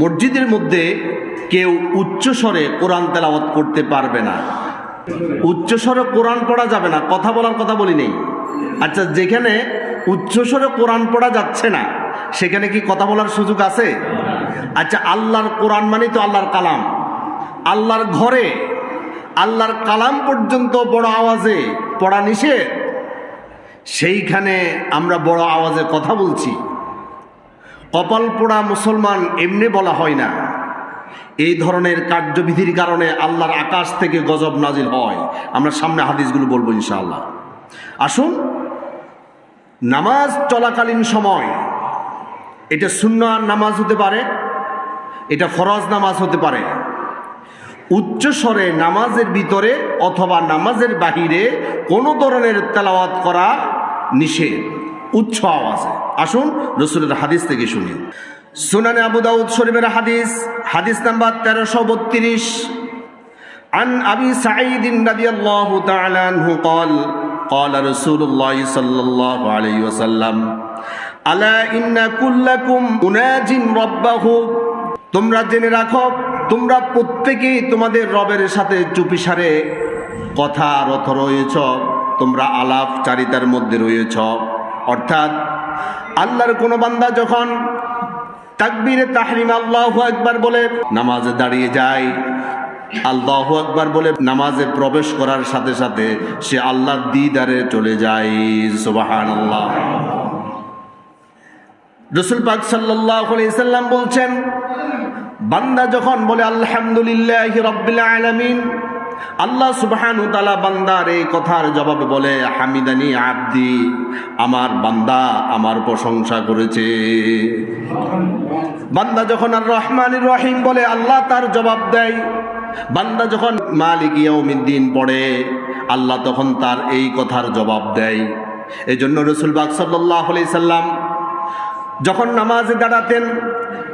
মসজিদের মধ্যে কেউ উচ্চস্বরে কোরআন তেলাওয়াত করতে পারবে না। উচ্চস্বরে কোরআন পড়া যাবে না। কথা বলার কথা বলি নেই। আচ্ছা যেখানে উচ্চস্বরে কোরআন পড়া যাচ্ছে না, সেখানে কি কথা বলার সুযোগ আছে? আচ্ছা আল্লাহর কোরআন মানে তো আল্লাহর কালাম। আল্লাহর ঘরে, আল্লাহর কালাম পর্যন্ত বড় আওয়াজে পড়া নিষেধ। সেইখানে আমরা বড় আওয়াজে কথা বলছি। কপাল পোড়া মুসলমান এমনি বলা হয় না। এই ধরনের কার্যবিধির কারণে আল্লাহর আকাশ থেকে গজব নাজিল হয়। আমরা সামনে হাদিসগুলো বলব ইনশাআল্লাহ। আসুন, নামাজ চলাকালীন সময়, এটা শূন্য নামাজ হতে পারে, এটা ফরজ নামাজ হতে পারে। উচ্চ স্বরে নামাজের ভিতরে অথবা নামাজের বাহিরে কোনো ধরনের তেলাওয়াত করা নিষেধ। উচ্চ আওয়াজে আসুন রসুলের হাদিস থেকে শুনি সুনানে আবু দাউদ শরীফের হাদিস হাদিস নাম্বার তেরোশো বত্রিশ عن أبي سعيد رضي الله تعالى عنه قال قال رسول الله صلى الله عليه وسلم ألا إن كلكم مناج ربه তোমরা জেনে রাখো তোমরা প্রত্যেকেই তোমাদের রবের সাথে চুপিসারে কথা রথ রয়েছ তোমরা আলাপ চারিতার মধ্যে রয়েছ অর্থাৎ আল্লাহর কোনো বান্দা যখন তাকবীরে তাহরিম আল্লাহ একবার বলে নামাজে দাঁড়িয়ে যায়, আল্লাহ আকবার বলে নামাজে প্রবেশ করার সাথে সাথে সে আল্লাহর দিদারে চলে যায়। আল্লাহ পাক বলছেন, বান্দা যখন বলে আলহামদুলিল্লাহ রব্বিল আলামিন আল্লাহ সুবহানু তালা বান্দার এই কথার জবাবে বলে, হামিদানি আব্দি, আমার বান্দা আমার প্রশংসা করেছে। বান্দা যখন আর রহমান রহিম বলে আল্লাহ তার জবাব দেয়, বান্দা যখন মালিক ইয়াউমিদ্দিন পড়ে, আল্লাহ তখন তার এই কথার জবাব দেয়। এই জন্য রসুল বাক সাল্লাহ সাল্লাম যখন নামাজে দাঁড়াতেন,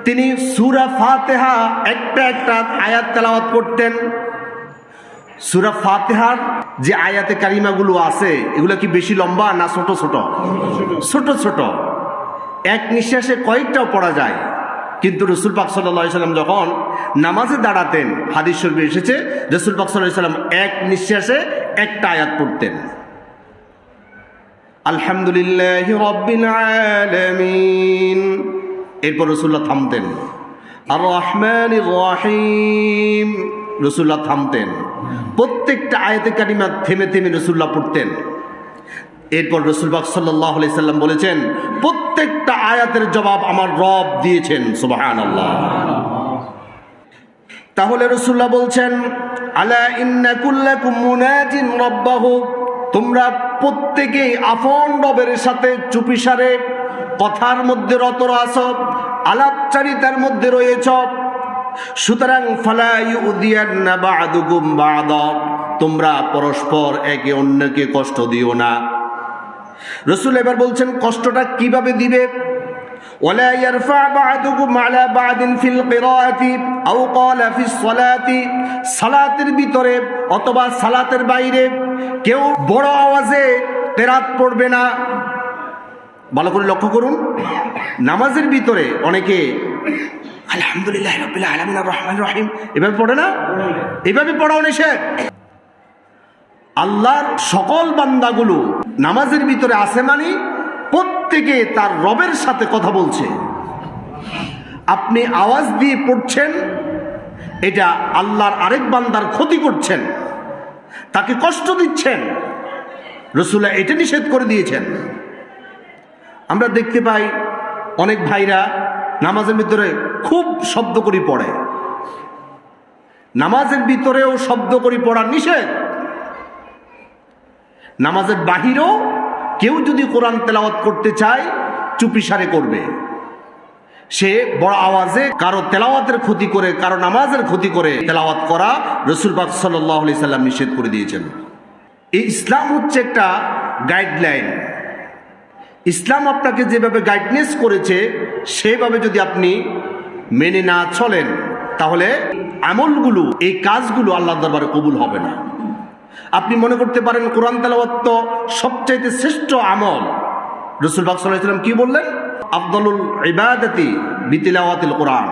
তিনি সুরা ফাতেহা একটা একটা আয়াত তেলাওয়াত করতেন। সুরা ফাতেহার যে আয়াতে কারিমাগুলো আছে, এগুলো কি বেশি লম্বা না ছোট ছোট? ছোট ছোট। এক নিঃশ্বাসে কয়েকটাও পড়া যায়। কিন্তু রসুল পাক সাল্লাম যখন নামাজে দাঁড়াতেন, হাদিস শরীফে এসেছে, রসুল পাক সাল্লাম এক নিঃশ্বাসে একটা আয়াত পড়তেন। আলহামদুলিল্লাহ এরপর রসুল্লাহ থামতেন। আর রহমান রহিম। রসুল্লাহ থামতেন। প্রত্যেকটা আয়াতে কারিমা থেমে থেমে রসুল্লাহ পড়তেন। এরপর রসুলবাক সাল্লাহ সাল্লাম বলেছেন, প্রত্যেকটা আয়াতের জবাব আমার রব দিয়েছেন সুবাহান আল্লাহ তাহলে রসুল্লাহ বলছেন, আলা ইন্নাকুল্লাকুম রব্বাহু তোমরা প্রত্যেকেই আপন রবের সাথে চুপিসারে কথার মধ্যে রত আছো, আলাপচারিতার মধ্যে রয়েছ সুতরাং ফালাই উদিয়ান্না বাদুকুম বাদ তোমরা পরস্পর একে অন্যকে কষ্ট দিও না রসুল এবার বলছেন কষ্টটা কিভাবে দিবে ولا يرفع بعضكم على بعض في القراءة أو قال في الصلاة সালাতের ভিতরে অথবা সালাতের বাইরে কেউ বড় আওয়াজে তেরাত পড়বে না ভালো করে লক্ষ্য করুন নামাজের ভিতরে অনেকে আলহামদুলিল্লাহ রবিল্লা আলমিন রহমান রহিম। এভাবে পড়ে না? এভাবে পড়াও নিষেধ আল্লাহর সকল বান্দাগুলো নামাজের ভিতরে আছে মানে প্রত্যেকে তার রবের সাথে কথা বলছে। আপনি আওয়াজ দিয়ে পড়ছেন, এটা আল্লাহর আরেক বান্দার ক্ষতি করছেন, তাকে কষ্ট দিচ্ছেন। রসুল্লাহ এটা নিষেধ করে দিয়েছেন। আমরা দেখতে পাই অনেক ভাইরা নামাজের ভিতরে খুব শব্দ করি পড়ে। নামাজের ভিতরেও শব্দ করি পড়া নিষেধ। নামাজের বাহিরেও কেউ যদি কোরআন তেলাওয়াত করতে চায়, চুপিসারে করবে। সে বড় আওয়াজে কারও তেলাওয়াতের ক্ষতি করে, কারও নামাজের ক্ষতি করে তেলাওয়াত করা রসুল পাক সাল্লাহ আলি সাল্লাম নিষেধ করে দিয়েছেন। এই ইসলাম হচ্ছে একটা গাইডলাইন ইসলাম আপনাকে যেভাবে গাইডনেস করেছে, সেভাবে যদি আপনি মেনে না চলেন, তাহলে আমলগুলো, এই কাজগুলো আল্লাহ দরবারে কবুল হবে না। আপনি মনে করতে পারেন কোরআন তেলাওয়াত সবচাইতে শ্রেষ্ঠ আমল। রসুল বাক সাল্লাম কি বললেন? আফদলুল ইবাদতি বিতিলাওয়াতিল কোরআন।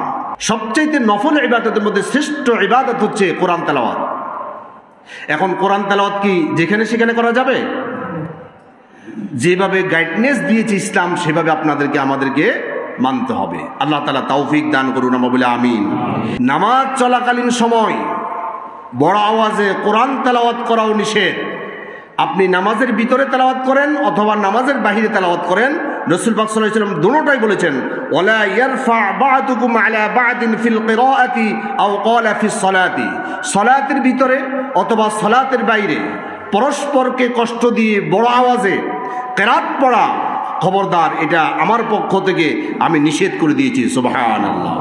সবচাইতে নফল ইবাদতের মধ্যে শ্রেষ্ঠ ইবাদত হচ্ছে কোরআন তালাওয়াত। এখন কোরআন তালাওয়াত কি যেখানে সেখানে করা যাবে? যেভাবে গাইডনেস দিয়েছে ইসলাম, সেভাবে আপনাদেরকে আমাদেরকে মানতে হবে। আল্লাহ তালা তৌফিক দান করুন বলে আমিন নামাজ চলাকালীন সময় বড় আওয়াজে কোরআন তেলাওয়াত করাও নিষেধ। আপনি নামাজের ভিতরে তেলাওয়াত করেন অথবা নামাজের বাহিরে তেলাওয়াত করেন, রসুল ওয়াসাল্লাম দুটোটাই বলেছেন, ওয়ালা ইয়ারফা ভিতরে অথবা সালাতের বাইরে পরস্পরকে কষ্ট দিয়ে বড় আওয়াজে কেরাত পড়া খবরদার এটা আমার পক্ষ থেকে আমি নিষেধ করে দিয়েছি সুবহানাল্লাহ।